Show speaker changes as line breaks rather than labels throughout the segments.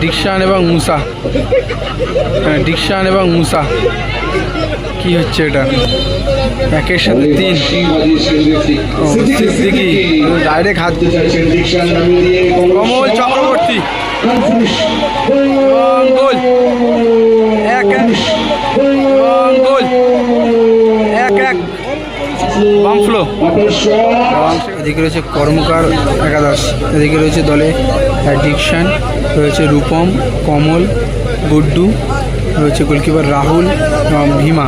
Diction এবং মুসা। হ্যাঁ, diction এবং মুসা। কি হচ্ছে এটা? একের সাথে তিন। সিদ্দিকি। ডাইরেক্ট হাত কমল চক্রবর্তী। গোল এক এক এবং গোল এক এক এদিকে রয়েছে কর্মকার একাদশ, এদিকে রয়েছে দলে অ্যাডিকশান রয়েছে রূপম, কমল, গুড্ডু, রয়েছে গোলকিপার রাহুল এবং ভীমা।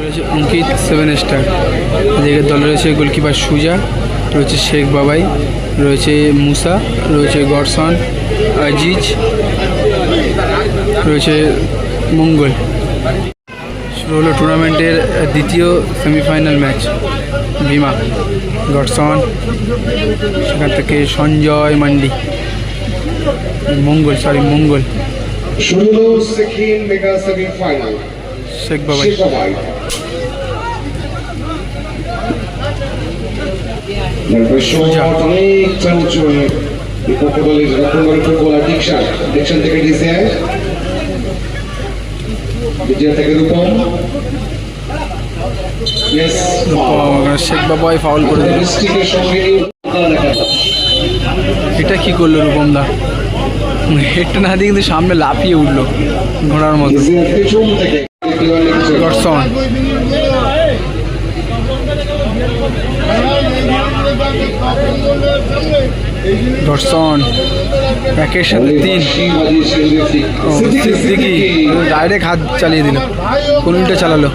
রয়েছে অঙ্কিত সেভেন স্টার এদিকে দলে রয়েছে গোলকিপার সুজা, রয়েছে শেখ বাবাই, রয়েছে মুসা, রয়েছে গরসন, আজিজ, রয়েছে মঙ্গল। হলো টুর্নামেন্টের দ্বিতীয় সেমিফাইনাল ম্যাচ। ভীমা গডসন সেখান থেকে সঞ্জয় মান্ডি। মঙ্গল সরি মঙ্গল। শেখ বাবাই।
উঁচু হয়ে বিপক্ষ দলের ফুটবলার থেকে ডিসিআই। বিজয় থেকে রূপম
শেখ বাবাই ফাউল করে দিল এটা কি করল রূপমদা হেডটা না দিয়ে কিন্তু সামনে লাফিয়ে উঠল ঘোড়ার মতো গডসন একের সাথে তিন। সিদ্দিকি ডাইরেক্ট হাত চালিয়ে দিল। কোন উল্টে চালালো?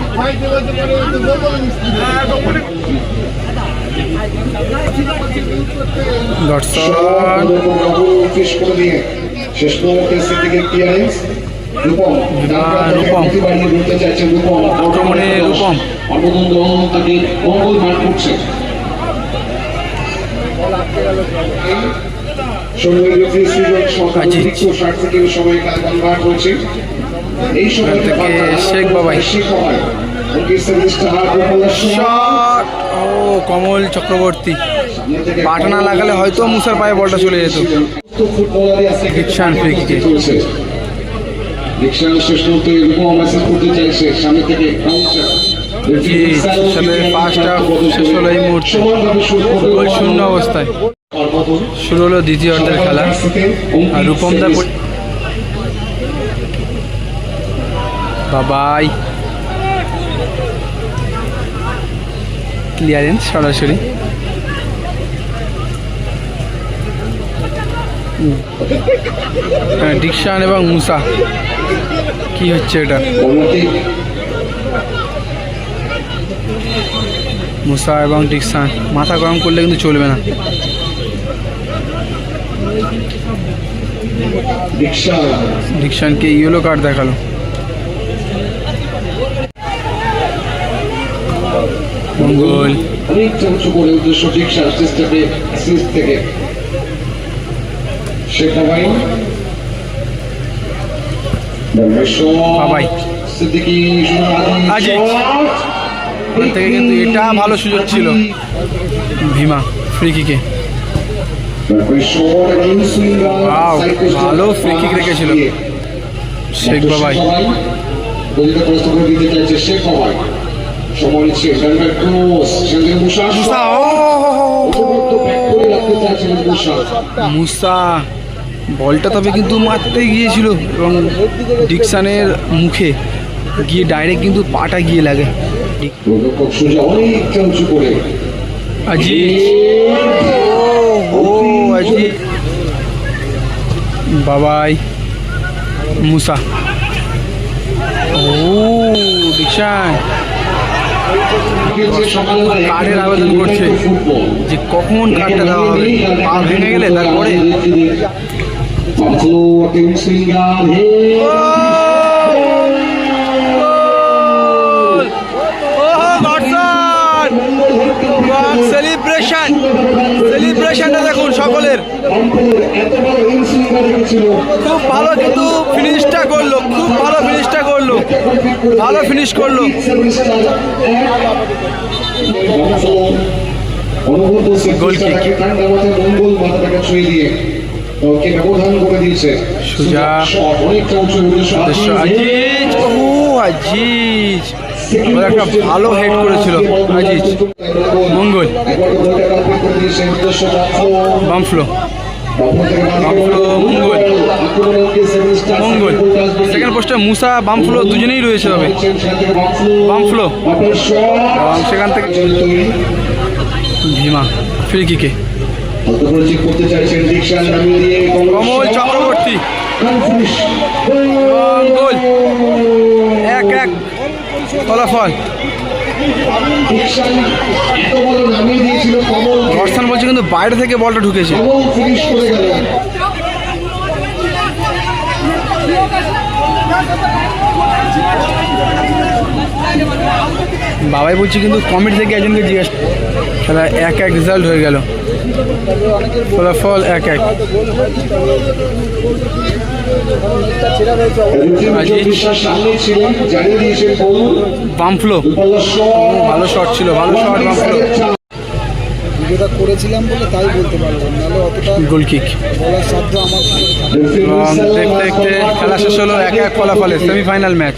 ক্লিয়ারেন্স রূপম।
রূপম।
রূপম। এই সময়
থেকে শেখ বাবাই।
বাবাই
ও কমল চক্রবর্তী পাটা না লাগালে হয়তো মুসার পায়ে বলটা চলে যেত রিকশান
শেষ মুহূর্তে মেসেজ করতে চাইছে সামনে থেকে কাউন্টার
সামনে পাঁচটা শেষ হলো এই মুহূর্তে। গোল শূন্য অবস্থায়। শুরু হলো দ্বিতীয় অর্ধের খেলা। আর রূপমদা পরি- বাবাই। ক্লিয়ারেন্স সরাসরি। হ্যাঁ, ডিকশান এবং মুসা। কি হচ্ছে এটা? মুসা এবং ডিকশান মাথা গরম করলে কিন্তু চলবে না ডিকশানকে ইয়েলো কার্ড দেখাল মঙ্গল
অনেকটা উঁচু করে উদ্দেশ্য থেকে বাবাই। সিদ্দিকি
আজিজ। ওখান থেকে কিন্তু এটা ভালো সুযোগ ছিল। ভীমা ফ্রি কিকে ভালো free kick রেখেছিল। শেখ বাবাই।
মুসা
বলটা তবে কিন্তু মারতে গিয়েছিল এবং ডিকশানের মুখে গিয়ে ডাইরেক্ট কিন্তু পাটা গিয়ে লাগে।
সোজা অনেকটা উঁচু করে।
আজিজ। ও আজিজ। বাবাই। মুসা। ও ডিকশান কার্ডের আবেদন করছে। যে কখন কার্ডটা দেওয়া হবে? পা ভেঙে গেলে তারপরে? সেলিব্রেশন সেলিব্রেশনটা দেখুন সকলের।
খুব ভালো কিন্তু ফিনিশটা করল খুব ভালো ফিনিশটা করল ভালো ফিনিশ করল।
অনুভূত
ও একটা ভালো হেড করেছিল, আজিজ, মঙ্গল, বামফ্লো
বামফ্লো,
মঙ্গল। মঙ্গল সেকেন্ড পোস্টে মুসা, বামফ্লো দুজনেই রয়েছে তবে বামফ্লো। সেখান থেকে ভীমা ফ্রি কমল চক্রবর্তী গোল। এক এক ফলাফল? দর্শন বলছে কিন্তু বাইরে থেকে বলটা ঢুকেছে। বাবাই বলছি কিন্তু কমিটি থেকে একজনকে জিজ্ঞেস খেলা এক এক রেজাল্ট হয়ে গেল। ফলাফল এক এক। বামফ্লো ভালো শট ছিল ভালো শট বামফ্লো
ভিডিওটা করেছিলাম বলে তাই বলতে পারলাম নাহলে অতটা
গোল কিক
বলার সাধ্য আমার
দেখতে দেখতে খেলা শেষ হলো এক এক ফলাফলে সেমিফাইনাল ম্যাচ